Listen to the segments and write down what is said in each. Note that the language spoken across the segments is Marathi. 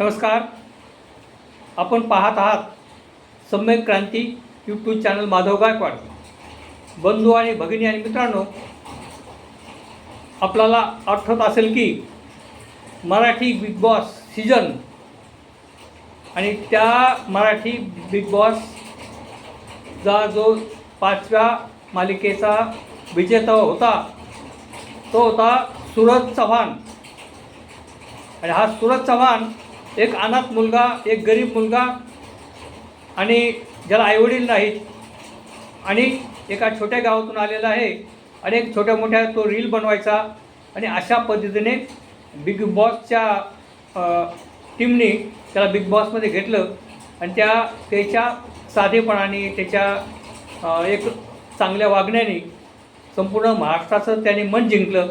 नमस्कार. आपण पाहत आहात सम्यक क्रांती यूट्यूब चॅनल माधव गायकवाड. बंधू आणि भगिनी आणि मित्रांनो आपल्याला आठवत असेल की मराठी बिग बॉस सीजन आणि त्या मराठी बिग बॉसचा जो पाचव्या मालिकेचा विजेता होता तो होता सूरज चव्हाण. आणि हा सूरज चव्हाण एक अनाथ मुलगा एक गरीब मुलगा आणि ज्याला आईवडील नाहीत. आणि एका छोट्या गावातून आलेला आहे आणि एक छोट्या मोठ्या तो रील बनवायचा आणि अशा पद्धतीने बिग बॉसच्या टीमने त्याला बिग बॉसमध्ये घेतलं आणि त्या त्याच्या साधेपणाने त्याच्या एक चांगल्या वागण्याने संपूर्ण महाराष्ट्राचं त्याने मन जिंकलं.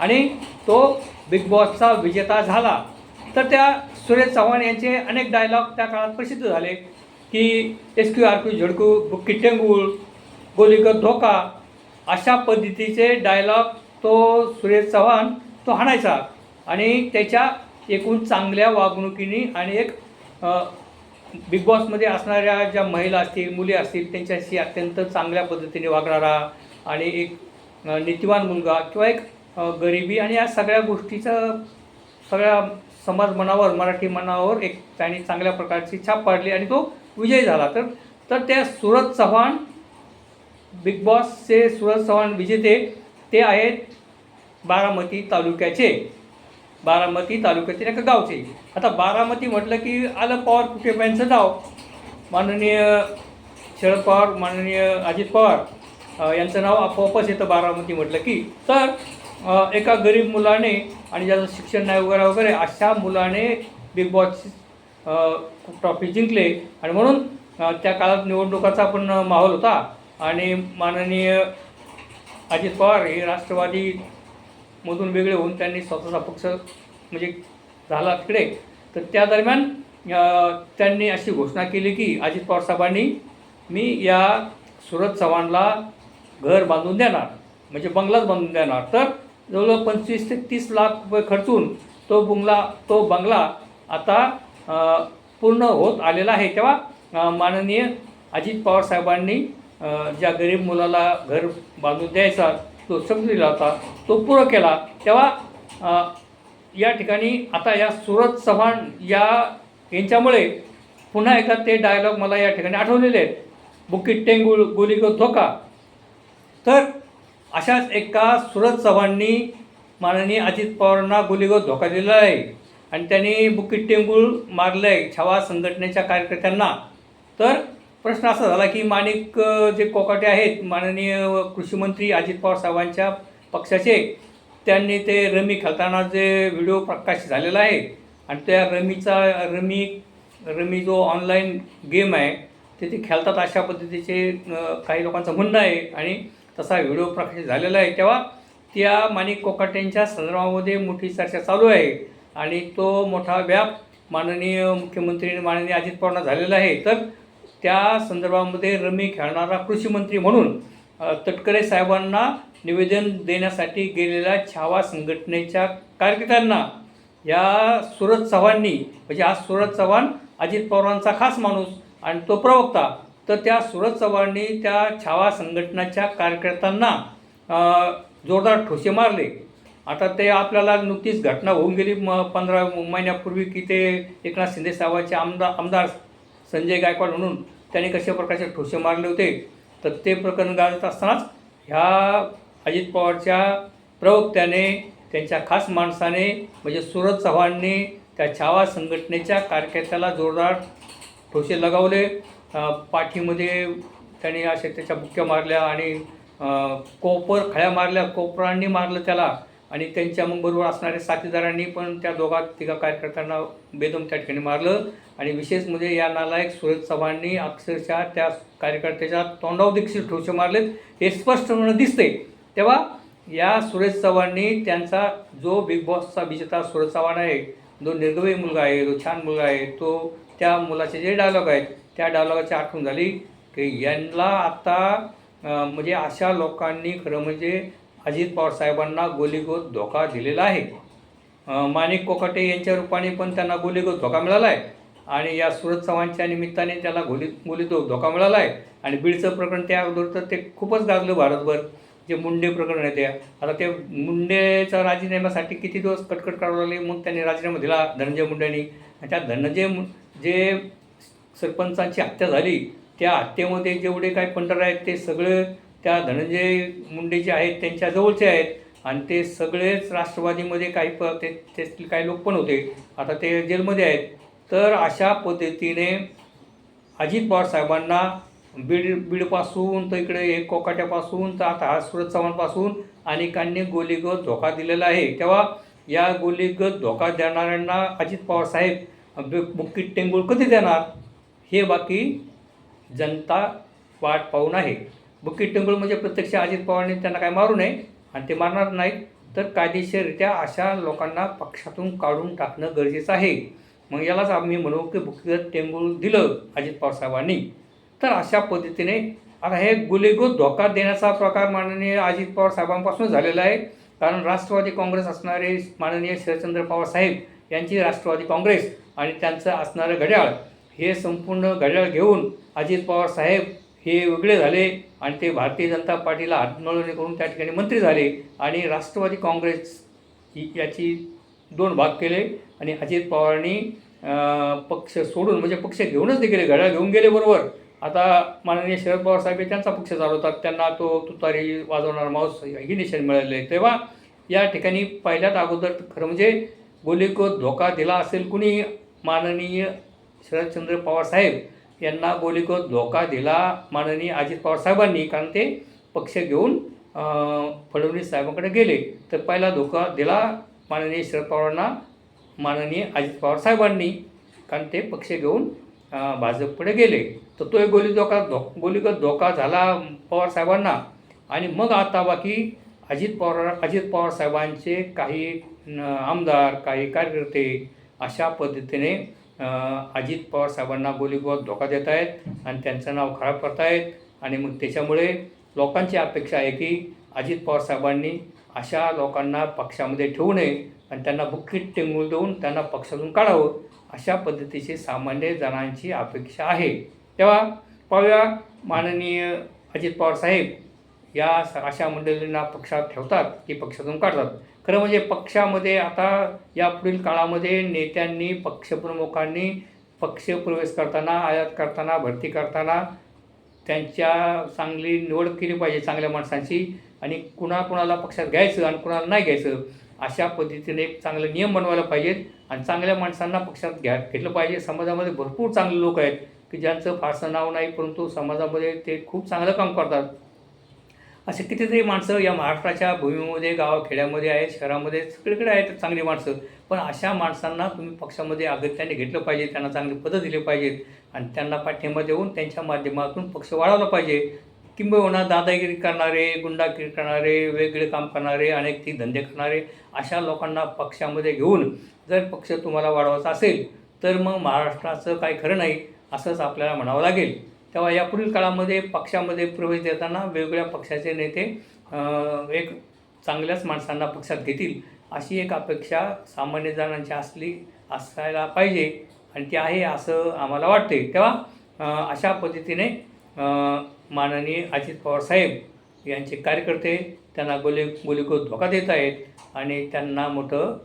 आणि तो बिग बॉसचा विजेता झाला. तर त्या सुरेश चव्हाण यांचे अनेक डायलॉग त्या काळात प्रसिद्ध झाले की एस क्यू आर क्यू झडकू बुक्की टेंगूळ गोलीगत धोका अशा पद्धतीचे डायलॉग तो सुरेश चव्हाण तो हाणायचा. आणि त्याच्या एकूण चांगल्या वागणुकीने आणि एक बिग बॉसमध्ये असणाऱ्या ज्या महिला असतील मुली असतील त्यांच्याशी अत्यंत चांगल्या पद्धतीने वागणारा आणि एक नीतिवान मुलगा किंवा एक गरिबी आणि या सगळ्या गोष्टीचं सगळ्या समाज मनावर मराठी मनावर एक त्यांनी चांगल्या प्रकारची छाप पाडली आणि तो विजयी झाला. तर तर त्या सूरज चव्हाण बिग बॉसचे सूरज चव्हाण विजेते ते आहेत बारामती तालुक्याचे. बारामती तालुक्यातील एका गावचे. आता बारामती म्हटलं की आलं पवार कुटुंबियांचं नाव. माननीय शरद पवार माननीय अजित पवार यांचं नाव आपोआपच येतं बारामती म्हटलं की. तर एका गरीब मुलाने आणि ज्याचं शिक्षण नाही वगैरे वगैरे अशा मुलाने बिग बॉस ट्रॉफी जिंकले. आणि म्हणून त्या काळात निवडणुकाचा पण माहोल होता. आणि माननीय अजित पवार हे राष्ट्रवादी मधून वेगळे होऊन त्यांनी स्वतःचा पक्ष म्हणजे झाला तिकडे. तर त्या दरम्यान त्यांनी अशी घोषणा केली की अजित पवार साहेबांनी मी या सुरत चव्हाणला घर बांधून देणार. म्हणजे बंगलाच बांधून देणार. तर जवळजवळ पंचवीस ते तीस लाख रुपये खर्चून तो बंगला तो बंगला आता पूर्ण होत आलेला आहे. तेव्हा माननीय अजित पवार साहेबांनी ज्या गरीब मुलाला घर बांधून द्यायचा तो शब्द दिला होता तो पूर्ण केला. तेव्हा या ठिकाणी आता या सुरत चव्हाण या यांच्यामुळे पुन्हा एकदा ते डायलॉग मला या ठिकाणी आठवलेले आहेत. बुकीट टेंगुळ गोलीगो धोका. तर अशाच एका सुरज चव्हाणनी माननीय अजित पवारांना गोलीगो धोका दिलेला आहे. आणि त्यांनी बुकीट टेंगूळ मारलं आहे छावा संघटनेच्या कार्यकर्त्यांना. तर प्रश्न असा झाला की माणिक जे कोकाटे आहेत माननीय कृषीमंत्री अजित पवार साहेबांच्या पक्षाचे त्यांनी ते रमी खेळताना जे व्हिडिओ प्रकाशित झालेला आहे आणि त्या रमीचा रमी रमी जो ऑनलाईन गेम आहे ते ते खेळतात अशा पद्धतीचे काही लोकांचं म्हणणं आहे. आणि तसा व्हिडिओ प्रकाशित झालेला आहे. तेव्हा त्या माणिक कोकाटेंच्या संदर्भामध्ये मोठी चर्चा चालू आहे. आणि तो मोठा व्याप माननीय मुख्यमंत्री माननीय अजित पवारांना झालेला आहे. तर त्या संदर्भामध्ये रमी खेळणारा कृषीमंत्री म्हणून तटकरे साहेबांना निवेदन देण्यासाठी गेलेल्या छावा संघटनेच्या कार्यकर्त्यांना या सुरज चव्हाणनी म्हणजे आज सुरज चव्हाण अजित पवारांचा खास माणूस आणि तो प्रवक्ता तर त्या सुरज चव्हाणनी त्या छावा संघटनाच्या कार्यकर्त्यांना जोरदार ठोसे मारले. आता ते आपल्याला नुकतीच घटना होऊन गेली. म पंधरा महिन्यापूर्वी की ते एकनाथ शिंदे साहेबांचे आमदार आमदार संजय गायकवाड म्हणून त्यांनी कशा प्रकारचे ठोसे मारले होते? तर ते प्रकरण गाजत असतानाच ह्या अजित पवारच्या प्रवक्त्याने त्यांच्या खास माणसाने म्हणजे सुरज चव्हाणने त्या छावा संघटनेच्या कार्यकर्त्याला जोरदार ठोसे लगावले. पाठीमध्ये त्याने असे त्याच्या बुक्क्या मारल्या आणि कोपर खळ्या मारल्या कोपरांनी मारलं त्याला आणि त्यांच्या मग बरोबर असणाऱ्या साथीदारांनी पण त्या दोघा तिघा कार्यकर्त्यांना बेदम त्या ठिकाणी मारलं. आणि विशेष म्हणजे या नालायक सुरेश चव्हाणनी अक्षरशः त्या कार्यकर्त्याच्या तोंडावर देखील ठोसे मारलेत हे स्पष्टपणे दिसते तेव्हा या सुरेश चव्हाणनी त्यांचा जो बिग बॉसचा विजेता सुरेश चव्हाण आहे जो निर्गवी मुलगा आहे जो छान मुलगा आहे तो त्या मुलाचे जे डायलॉग आहेत त्या डायलॉगाची आठवण झाली की यांना आता म्हणजे अशा लोकांनी खरं म्हणजे अजित पवार साहेबांना गोलीगोत धोका दिलेला आहे. माणिक कोकाटे यांच्या रूपाने पण त्यांना गोलीगोत धोका मिळाला आहे. आणि या सुरत चव्हाणच्या निमित्ताने त्याला गोली गोलीत धोका मिळाला आहे. आणि बीडचं प्रकरण त्या अगोदर तर ते खूपच गाजलं भारतभर. जे मुंडे प्रकरण आहे त्या आता ते मुंडेचा राजीनाम्यासाठी किती दिवस कटकट करावं लागली मग त्यांनी राजीनामा दिला धनंजय मुंडेंनी. त्या धनंजय मु जे सरपंचांची हत्या झाली. त्या हत्येमध्ये जेवढे काही पंढर आहेत ते सगळे त्या धनंजय मुंडे जे आहेत त्यांच्या जवळचे आहेत. आणि ते सगळेच राष्ट्रवादीमध्ये काही प ते त्यातील काही लोक पण होते. आता ते जेलमध्ये आहेत. तर अशा पद्धतीने अजित पवार साहेबांना बीड बीडपासून तर इकडे एक कोकाट्यापासून तर आता हा सुरत चव्हाणपासून अनेकांनी गोलीगत धोका दिलेला आहे. तेव्हा या गोलीगत धोका देणाऱ्यांना अजित पवार साहेब बुक्कीट टेंगुळ कधी देणार? हे बाकी जनता वाट पाहून आहे. बुकी टेंगुळ म्हणजे प्रत्यक्ष अजित पवारांनी त्यांना काय मारू नये आणि ते मारणार नाहीत. तर कायदेशीररित्या अशा लोकांना पक्षातून काढून टाकणं गरजेचं आहे. मग यालाच आम्ही म्हणू की बुकीगत टेंगुळ दिलं अजित पवार साहेबांनी. तर अशा पद्धतीने आता हे गुलेगोत धोका देण्याचा प्रकार माननीय अजित पवार साहेबांपासून झालेला आहे. कारण राष्ट्रवादी काँग्रेस असणारे माननीय शरदचंद्र पवार साहेब यांची राष्ट्रवादी काँग्रेस आणि त्यांचं असणारं घड्याळ हे संपूर्ण घड्याळ घेऊन अजित पवार साहेब हे वेगळे झाले आणि ते भारतीय जनता पार्टीला हातमिळवणी करून त्या ठिकाणी मंत्री झाले आणि राष्ट्रवादी काँग्रेस ही याची दोन भाग केले आणि अजित पवारांनी पक्ष सोडून म्हणजे पक्ष घेऊनच ते गेले घड्याळ घेऊन गेले बरोबर. आता माननीय शरद पवार साहेब हे त्यांचा पक्ष चालवतात. त्यांना तो तुतारी वाजवणारा माऊस ही निशाण मिळाले आहे. तेव्हा या ठिकाणी पहिल्यात अगोदर खरं म्हणजे गोलीकोत धोका दिला असेल कुणी? माननीय शरदचंद्र पवार साहेब यांना गोलीकोत धोका दिला माननीय अजित पवार साहेबांनी कारण ते पक्ष घेऊन फडणवीस साहेबांकडे गेले. तर पहिला धोका दिला माननीय शरद पवारांना माननीय अजित पवार साहेबांनी कारण ते पक्ष घेऊन भाजपकडे गेले. तर तो एक गोली धोका धो गोलीगत धोका झाला पवार साहेबांना. आणि मग आता बाकी अजित पवार अजित पवार साहेबांचे काही आमदार काही कार्यकर्ते अशा पद्धतीने अजित पवार साहेबांना गोलीगत धोका देत आहेत आणि त्यांचं नाव खराब करतायत. आणि मग त्याच्यामुळे लोकांची अपेक्षा आहे की अजित पवार साहेबांनी अशा लोकांना पक्षामध्ये ठेवू नये आणि त्यांना बुक्कीट टेंगूळ देऊन त्यांना पक्षातून काढावं अशा पद्धतीची सामान्य जणांची अपेक्षा आहे. तेव्हा पाहूया माननीय अजित पवार साहेब या स- अशा मंडळींना पक्षात ठेवतात की पक्षातून काढतात. खरं म्हणजे पक्षामध्ये आता यापुढील काळामध्ये नेत्यांनी पक्षप्रमुखांनी पक्ष प्रवेश करताना आयात करताना भरती करताना त्यांच्या चांगली निवड केली पाहिजे चांगल्या माणसांची आणि कुणाकुणाला पक्षात घ्यायचं आणि कुणाला नाही घ्यायचं अशा पद्धतीने एक चांगले नियम बनवायला पाहिजेत आणि चांगल्या माणसांना पक्षात घ्या घेतलं पाहिजे. समाजामध्ये भरपूर चांगले लोक आहेत की ज्यांचं फारसं नाव नाही परंतु समाजामध्ये ते खूप चांगलं काम करतात. असे कितीतरी माणसं या महाराष्ट्राच्या भूमीमध्ये गावाखेड्यामध्ये आहेत शहरामध्ये सगळीकडे आहेत चांगली माणसं. पण अशा माणसांना तुम्ही पक्षामध्ये अगत्याने घेतलं पाहिजे त्यांना चांगली पदं दिली पाहिजेत आणि त्यांना पाठिंबा देऊन त्यांच्या माध्यमातून पक्ष वाढवला पाहिजे. किंबहुना दादागिरी करणारे गुंडागिरी करणारे वेगळे काम करणारे अनेक ती धंदे करणारे अशा लोकांना पक्षामध्ये घेऊन जर पक्ष तुम्हाला वाढवायचा असेल तर मग महाराष्ट्राचं काही खरं नाही असंच आपल्याला म्हणावं लागेल. तेव्हा यापुढील काळामध्ये पक्षामध्ये प्रवेश देताना वेगवेगळ्या पक्षाचे नेते एक चांगल्याच माणसांना पक्षात घेतील अशी एक अपेक्षा सामान्य जणांची असली असायला पाहिजे आणि ती आहे असं आम्हाला वाटते तेव्हा अशा पद्धतीने माननीय अजित पवार साहेब यांचे कार्यकर्ते त्यांना गोली गोलीकोत धोका देत आहेत आणि त्यांना मोठं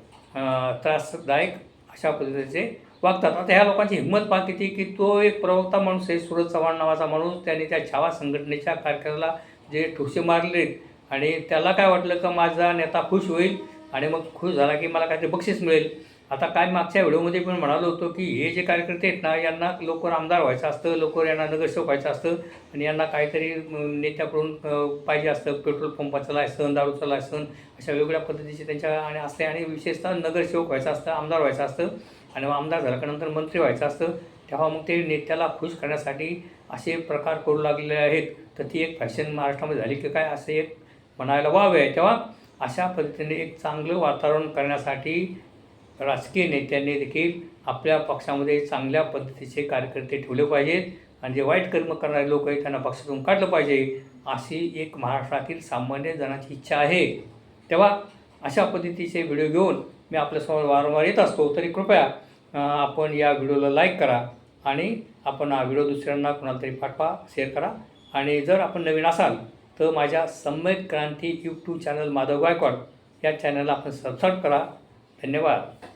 त्रासदायक अशा पद्धतीचे वागतात. आता ह्या लोकांची हिंमत पहा किती की तो एक प्रवक्ता माणूस आहे सुरज चव्हाण नावाचा माणूस. त्याने त्या छावा संघटनेच्या कार्यक्रमाला जे ठोसे मारले आणि त्याला काय वाटलं का माझा नेता खुश होईल आणि मग खुश झाला की मला काहीतरी बक्षीस मिळेल. आता काय मागच्या व्हिडिओमध्ये पण म्हणालो होतो की हे जे कार्यकर्ते आहेत ना यांना लवकर आमदार व्हायचं असतं लवकर यांना नगरसेवक व्हायचं असतं आणि यांना काहीतरी नेत्याकडून पाहिजे असतं पेट्रोल पंपाचं लायसन दारूचं लायसन अशा वेगवेगळ्या पद्धतीचे त्यांच्या आणि असते आणि विशेषतः नगरसेवक व्हायचं असतं आमदार व्हायचं असतं. आणि मग आमदार झाल्यानंतर मंत्री व्हायचं असतं तेव्हा मग ते नेत्याला खुश करण्यासाठी असे प्रकार करू लागलेले आहेत. तर ती एक फॅशन महाराष्ट्रामध्ये झाली की काय असे एक म्हणायला वावे आहे. तेव्हा अशा पद्धतीने एक चांगलं वातावरण करण्यासाठी राजकीय नेत्यांनी देखील आपल्या पक्षामध्ये चांगल्या पद्धतीचे कार्यकर्ते ठेवले पाहिजेत. आणि जे वाईट कर्म करणारे लोक आहेत त्यांना पक्षातून काढलं पाहिजे अशी एक महाराष्ट्रातील सामान्य जणांची इच्छा आहे. तेव्हा अशा पद्धतीचे व्हिडिओ घेऊन मी आपल्यासमोर वारंवार येत असतो तरी कृपया आपण या व्हिडिओला लाईक करा आणि आपण हा व्हिडिओ दुसऱ्यांना कोणाला तरी पाठवा शेअर करा. आणि जर आपण नवीन असाल तर माझ्या सम्यक क्रांती यूट्यूब चॅनल माधव गायकवाड या चॅनलला आपण सबस्क्राईब करा. धन्यवाद.